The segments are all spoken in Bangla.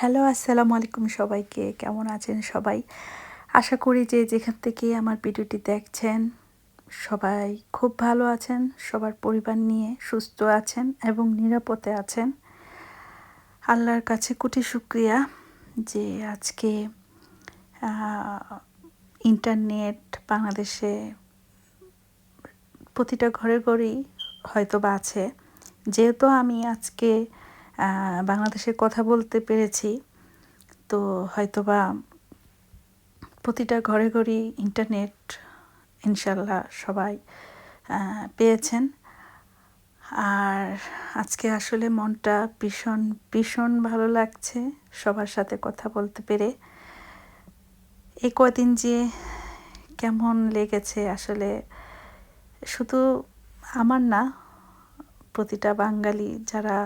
হ্যালো, আসসালামু আলাইকুম সবাইকে। কেমন আছেন সবাই? আশা করি যে যেখান থেকে আমার ভিডিওটি দেখছেন, সবাই খুব ভালো আছেন, সবার পরিবার নিয়ে সুস্থ আছেন এবং নিরাপদে আছেন। আল্লাহর কাছে কোটি শুক্রিয়া যে আজকে ইন্টারনেট বাংলাদেশে প্রতিটা ঘরে ঘরেই হয়তো বা আছে। যেহেতু আমি আজকে বাংলাদেশের কথা বলতে পেরেছি। তো হয়তোবা প্রতিটা ঘরে ঘরেই ইন্টারনেট ইনশাল্লাহ সবাই পেয়েছেন। আর আজকে আসলে মনটা ভীষণ ভীষণ ভালো লাগছে সবার সাথে কথা বলতে পেরে। এই কদিন যে কেমন লেগেছে আসলে শুধু আমার না, প্রতিটা বাঙালি যারা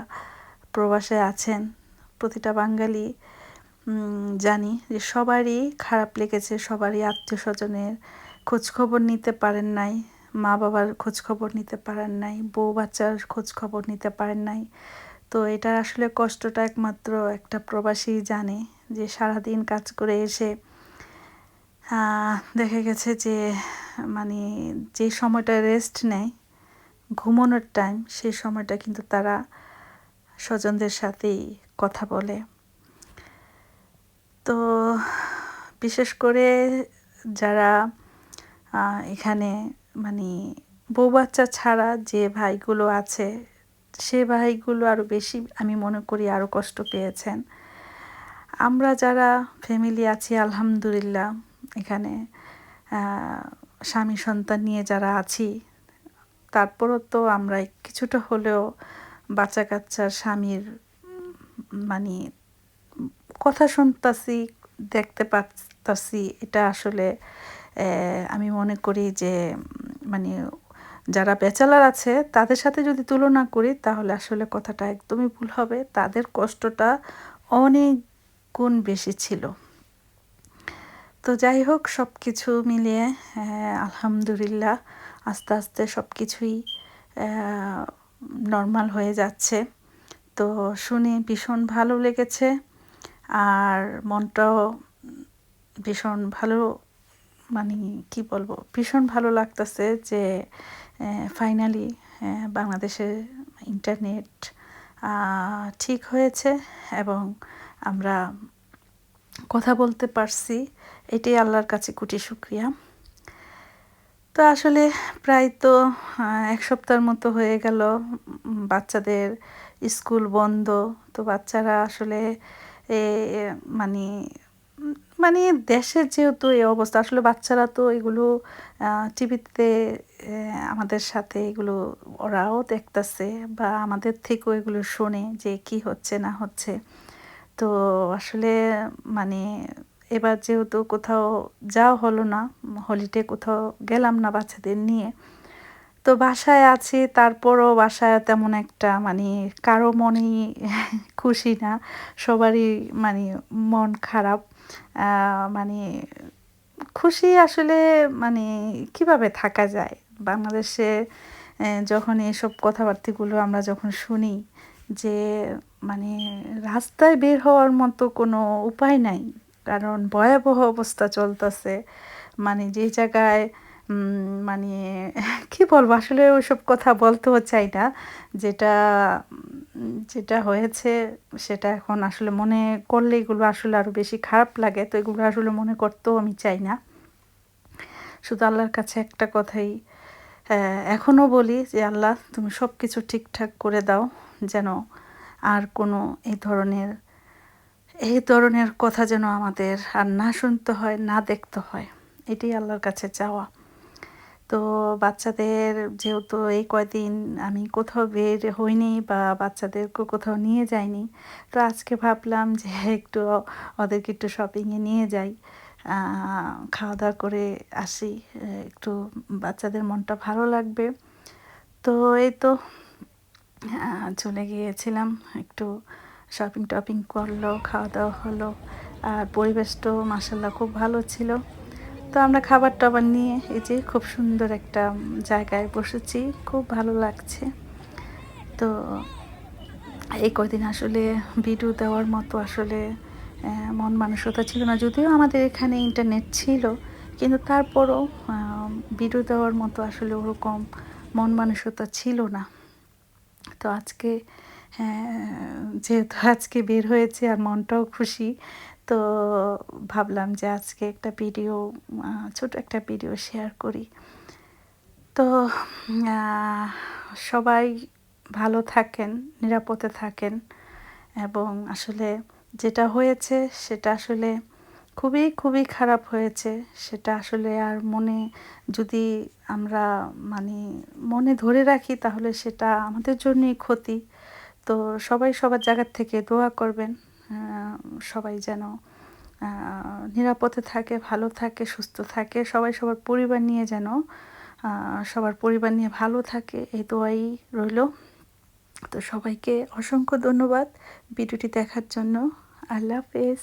প্রবাসে আছেন, প্রতিটা বাঙালি জানি যে সবারই খারাপ লেগেছে, সবারই আত্মীয় স্বজনের খোঁজখবর নিতে পারেন নাই মা বাবার খোঁজখবর নিতে পারেন নাই, বউ বাচ্চার খোঁজখবর নিতে পারেন নাই। তো এটা আসলে কষ্টটা একমাত্র একটা প্রবাসী জানে যে সারাদিন কাজ করে এসে দেখা গেছে যে মানে যে সময়টা রেস্ট নেয়, ঘুমানোর টাইম সেই সময়টা কিন্তু তারা স্বজনদের সাথেই কথা বলে। তো বিশেষ করে যারা এখানে মানে বউ বাচ্চা ছাড়া যে ভাইগুলো আছে, সে ভাইগুলো আরও বেশি আমি মনে করি আরও কষ্ট পেয়েছেন। আমরা যারা ফ্যামিলি আছি, আলহামদুলিল্লাহ, এখানে স্বামী সন্তান নিয়ে যারা আছি, তারপরও তো আমরা কিছুটা হলেও বাচ্চা কাচ্চার স্বামীর মানে কথা শুনতাছি, দেখতে পাচ্ছি এটা আসলে আমি মনে করি যে মানে যারা বেচালার আছে, তাদের সাথে যদি তুলনা করি, তাহলে আসলে কথাটা একদমই ভুল হবে। তাদের কষ্টটা অনেক গুণ বেশি ছিল। তো যাই হোক সব কিছু মিলিয়ে আলহামদুলিল্লাহ, আস্তে আস্তে সব কিছুই নর্মাল হয়ে যাচ্ছে। তো শুনে ভীষণ ভালো লেগেছে আর মনটাও ভীষণ ভালো মানে কি বলব, ভীষণ ভালো লাগতেছে যে ফাইনালি বাংলাদেশের ইন্টারনেট ঠিক হয়েছে এবং আমরা কথা বলতে পারছি। এটাই আল্লাহর কাছে কুটি শুক্রিয়া। তো আসলে প্রায় তো এক সপ্তাহের মতো হয়ে গেল বাচ্চাদের স্কুল বন্ধ। তো বাচ্চারা আসলে এ মানে মানে দেশের যেহেতু এই অবস্থা, আসলে বাচ্চারা তো এগুলো টিভিতে আমাদের সাথে এগুলো ওরাও দেখতেছে বা আমাদের থেকেও এগুলো শোনে যে কি হচ্ছে না হচ্ছে। তো আসলে মানে এবার যেহেতু কোথাও যাওয়া হলো না হলিডে কোথাও গেলাম না বাচ্চাদের নিয়ে, তো বাসায় আছি, তারপরও বাসায় তেমন একটা মানে কারও মনেই খুশি না, সবারই মানে মন খারাপ মানে খুশি আসলে মানে কীভাবে থাকা যায়? বাংলাদেশে যখন এসব কথাবার্তাগুলো আমরা যখন শুনি যে মানে রাস্তায় বের হওয়ার মতো কোনো উপায় নাই কারণ ভয়াবহ অবস্থা চলতেছে। মানে যে জায়গায় মানে কি বলব, আসলে ওইসব কথা বলতেও চাই না। যেটা যেটা হয়েছে সেটা এখন আসলে মনে করলে এগুলো আসলে আরও বেশি খারাপ লাগে, তো এগুলো আসলে মনে করতেও আমি চাই না। শুধু আল্লাহর কাছে একটা কথাই এখনও বলি যে, আল্লাহ তুমি সব কিছু ঠিকঠাক করে দাও, যেন আর কোনো এই ধরনের এই ধরনের কথা যেন আমাদের আর না শুনতে হয়, না দেখতে হয়, এটাই আল্লাহর কাছে চাওয়া। তো বাচ্চাদের যেহেতু এই কয়দিন আমি কোথাও বের হইনি বা বাচ্চাদেরকে কোথাও নিয়ে যাইনি, তো আজকে ভাবলাম যে একটু ওদেরকে একটু শপিংয়ে নিয়ে যাই। খাওয়া দাওয়া করে আসি একটু বাচ্চাদের মনটা ভালো লাগবে। তো এই তো চলে গিয়েছিলাম একটু শপিং টপিং করল, খাওয়া দাওয়া হলো। আর পরিবেশটাও মাসাল্লাহ খুব ভালো ছিল। তো আমরা খাবার টাবার নিয়ে এই যে খুব সুন্দর একটা জায়গায় বসেছি, খুব ভালো লাগছে। তো এই কদিন আসলে ভিডিও দেওয়ার মতো আসলে মন মানসিকতা ছিল না। যদিও আমাদের এখানে ইন্টারনেট ছিল, কিন্তু তারপরও ভিডিও দেওয়ার মতো আসলে ওরকম মন মানসিকতা ছিল না। তো আজকে যেহেতু আজকে বের হয়েছে আর মনটাও খুশি, তো ভাবলাম যে আজকে একটা ভিডিও ছোট একটা ভিডিও শেয়ার করি। তো সবাই ভালো থাকেন, নিরাপদে থাকেন এবং আসলে যেটা হয়েছে সেটা আসলে খুবই খুবই খারাপ হয়েছে। সেটা আসলে আর মনে যদি আমরা মানে মনে ধরে রাখি তাহলে সেটা আমাদের জন্যই ক্ষতি। তো সবাই সবার জায়গার থেকে দোয়া করবেন সবাই যেন নিরাপদে থাকে, ভালো থাকে, সুস্থ থাকে, সবাই সবার পরিবার নিয়ে যেন সবার পরিবার নিয়ে ভালো থাকে, এই দোয়াই রইল। তো সবাইকে অসংখ্য ধন্যবাদ ভিডিওটি দেখার জন্য। আল্লাহ হাফেজ।